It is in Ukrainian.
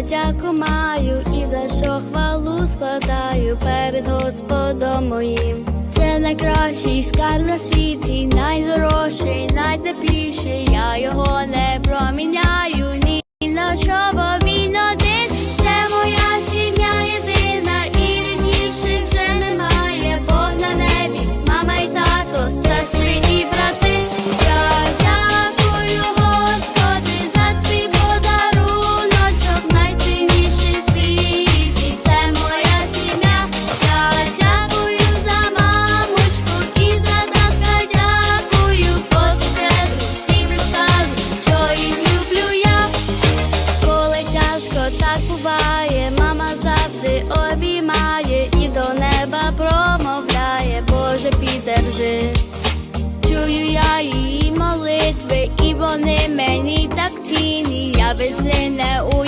подяку маю і за що хвалу складаю перед Господом моїм. Це найкращий скарб на світі, найдорожчий, найтепліший. Я його не проміняю ні на що, буває, мама завжди обіймає і до неба промовляє, Боже, підержи. Чую я її молитви, і вони мені так цінні. Я без не уявляю,